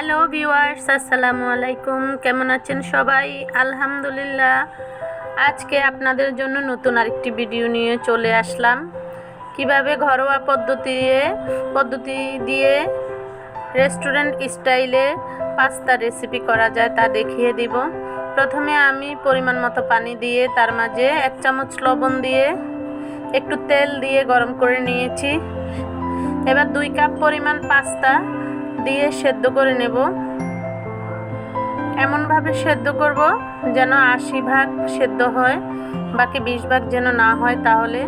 Hello viewers, আসসালামু আলাইকুম। কেমন আছেন সবাই? আলহামদুলিল্লাহ। আজকে আপনাদের জন্য নতুন আরেকটি ভিডিও নিয়ে চলে আসলাম। কীভাবে ঘরোয়া পদ্ধতি পদ্ধতি দিয়ে রেস্টুরেন্ট স্টাইলে পাস্তা রেসিপি করা যায় তা দেখিয়ে দিব। প্রথমে আমি পরিমাণ মতো পানি দিয়ে, তার মাঝে এক চামচ লবণ দিয়ে, একটু তেল দিয়ে গরম করে নিয়েছি। এবার দুই কাপ পরিমাণ পাস্তা দিয়ে সেদ্ধ করে নেব। এমনভাবে সেদ্ধ করব যেন আশি ভাগ সেদ্ধ হয়, বাকি বিশ ভাগ যেন না হয় তাহলে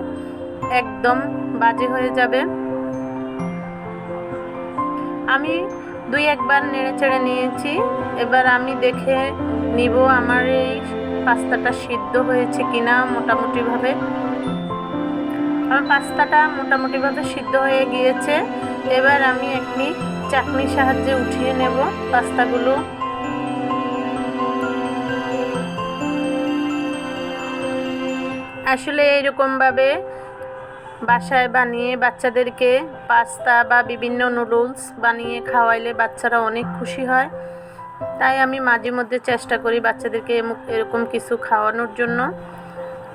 একদম বাজে হয়ে যাবে। আমি দুই একবার নেড়ে চেড়ে নিয়েছি। এবার আমি দেখে নিব আমার এই পাস্তাটা সিদ্ধ হয়েছে কিনা মোটামুটিভাবে। আমার পাস্তাটা মোটামুটিভাবে সিদ্ধ হয়ে গিয়েছে। এবার আমি একটি চাকনির সাহায্যে উঠিয়ে নেব পাস্তাগুলো। আসলে এইরকমভাবে বাসায় বানিয়ে বাচ্চাদেরকে পাস্তা বা বিভিন্ন নুডলস বানিয়ে খাওয়াইলে বাচ্চারা অনেক খুশি হয়। তাই আমি মাঝে মধ্যে চেষ্টা করি বাচ্চাদেরকে এরকম কিছু খাওয়ানোর জন্য।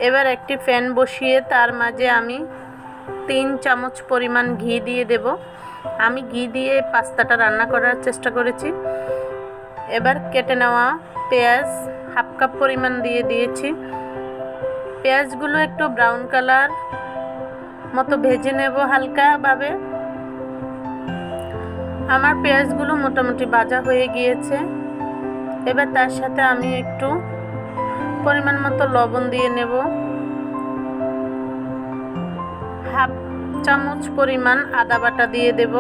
এবার একটি ফ্যান বসিয়ে তার মাঝে আমি তিন চামচ পরিমাণ ঘি দিয়ে দেব। আমি ঘি দিয়ে পাস্তাটা রান্না করার চেষ্টা করেছি। এবার কেটে নেওয়া পেঁয়াজ হাফ কাপ পরিমাণ দিয়ে দিয়েছি। পেঁয়াজগুলো একটু ব্রাউন কালার মতো ভেজে নেব হালকাভাবে। আমার পেঁয়াজগুলো মোটামুটি ভাজা হয়ে গিয়েছে। এবার তার সাথে আমি একটু পরিমাণ মতো লবণ দিয়ে নেব। হাফ চামচ পরিমাণ আদা বাটা দিয়ে দেব।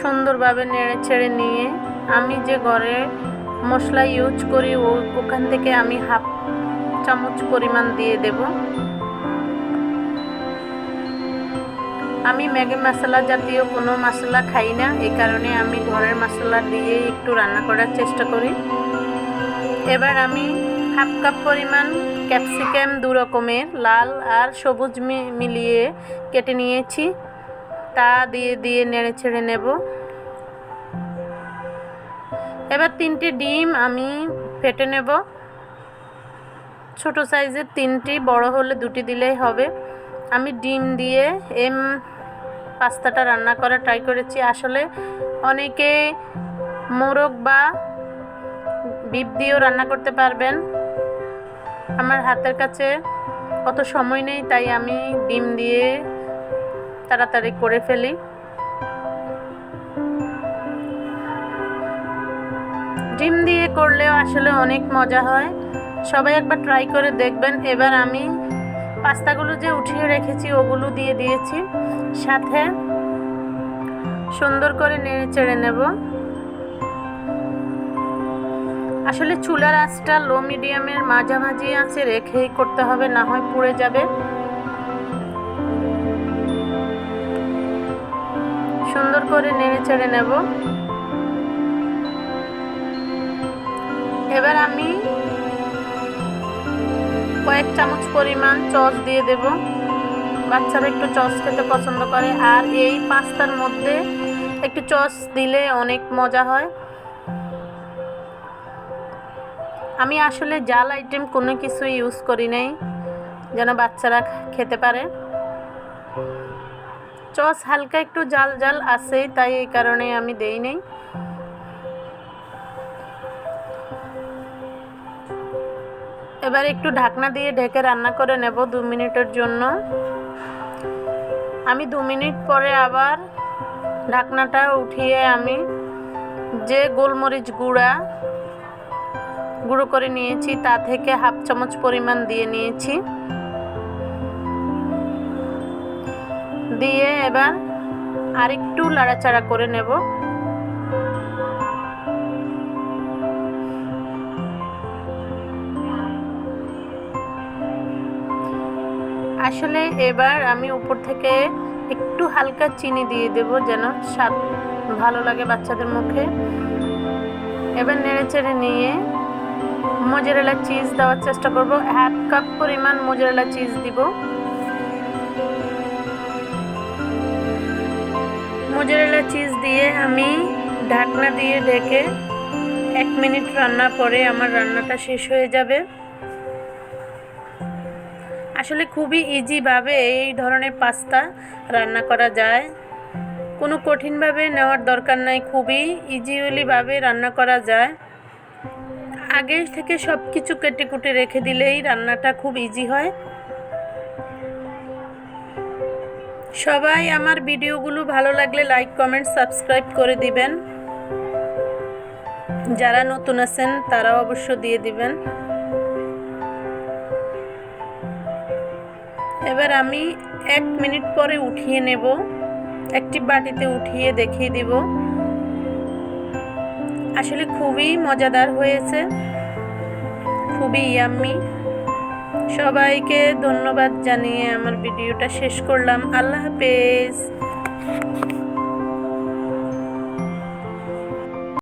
সুন্দরভাবে নেড়ে ছেড়ে নিয়ে আমি যে ঘরে মশলা ইউজ করি ওখান থেকে আমি হাফ চামচ পরিমাণ দিয়ে দেব। আমি ম্যাগি মশলা জাতীয় কোনো মশলা খাই না এই কারণে আমি ঘরের মশলা দিয়ে একটু রান্না করার চেষ্টা করি। এবার আমি হাফ কাপ পরিমাণ ক্যাপসিকাম দু রকমের, লাল আর সবুজ মিলিয়ে কেটে নিয়েছি। তা দিয়ে দিয়ে নেড়ে ছেড়ে নেব। এবার তিনটি ডিম আমি ফেটে নেব। ছোট সাইজের তিনটি, বড় হলে দুটি দিলেই হবে। আমি ডিম দিয়ে এম পাস্তাটা রান্না করা ট্রাই করেছি। আসলে অনেকে মোরগ বা বিপ দিয়েও রান্না করতে পারবেন। আমার হাতের কাছে অত সময় নেই, তাই আমি ডিম দিয়ে তাড়াতাড়ি করে ফেলি। ডিম দিয়ে করলেও আসলে অনেক মজা হয়। সবাই একবার ট্রাই করে দেখবেন। এবার আমি পাস্তাগুলো যে উঠিয়ে রেখেছি, ওগুলো দিয়ে দিয়েছি। সাথে সুন্দর করে নেড়ে চেড়ে নেব। আসলে চুলার আঁচটা লো মিডিয়ামের মাঝামাঝি আছে, রেখেই করতে হবে, না হয় পুড়ে যাবে। সুন্দর করে নেড়ে চেড়ে নেব। এবার আমি কয়েক চামচ পরিমাণ চস দিয়ে দেব। বাচ্চারা একটু চস খেতে পছন্দ করে, আর এই পাস্তার মধ্যে একটু চস দিলে অনেক মজা হয়। আমি আসলে জাল আইটেম কোনো কিছু ইউজ করি নাই, যেন বাচ্চারা খেতে পারে। চস হালকা একটু জাল জাল আছে, তাই এই কারণে আমি দেই নেই। এবার একটু ঢাকনা দিয়ে ঢেকে রান্না করে নেব দু মিনিটের জন্য। আমি দু মিনিট পরে আবার ঢাকনাটা উঠিয়ে আমি যে গোলমরিচ গুঁড়া গুঁড়ো করে নিয়েছি, তা থেকে হাফ চামচ পরিমাণ দিয়ে নিয়েছি। দিয়ে এবার আরেকটু লাড়াচাড়া করে নেব। আসলে এবার আমি উপর থেকে একটু হালকা চিনি দিয়ে দেব যেন স্বাদ ভালো লাগে বাচ্চাদের মুখে। এবার নেড়ে চেড়ে নিয়ে মোজারেলা চিজ দেওয়ার চেষ্টা করব। হাফ কাপ পরিমাণ মোজারেলা চিজ দিব। মোজারেলা চিজ দিয়ে আমি ঢাকনা দিয়ে ঢেকে এক মিনিট রান্না পরে আমার রান্নাটা শেষ হয়ে যাবে। আসলে খুবই ইজিভাবে এই ধরনের পাস্তা রান্না করা যায়। কোনো কঠিনভাবে নেওয়ার দরকার নাই, খুবই ইজিওলিভাবে রান্না করা যায়। আগে থেকে সব কিছু কেটে কুটে রেখে দিলেই রান্নাটা খুব ইজি হয়। সবাই আমার ভিডিওগুলো ভালো লাগলে লাইক কমেন্ট সাবস্ক্রাইব করে দিবেন। যারা নতুন আছেন, তারাও অবশ্য দিয়ে দিবেন। এবার আমি এক মিনিট পরে উঠিয়ে নেব। একটি বাটিতে উঠিয়ে দেখিয়ে দিব। আসলে খুবই মজাদার হয়েছে। খুবই ইয়াম্মি সবাইকে ধন্যবাদ জানিয়ে আমার ভিডিওটা শেষ করলাম। আল্লাহ হাফেজ।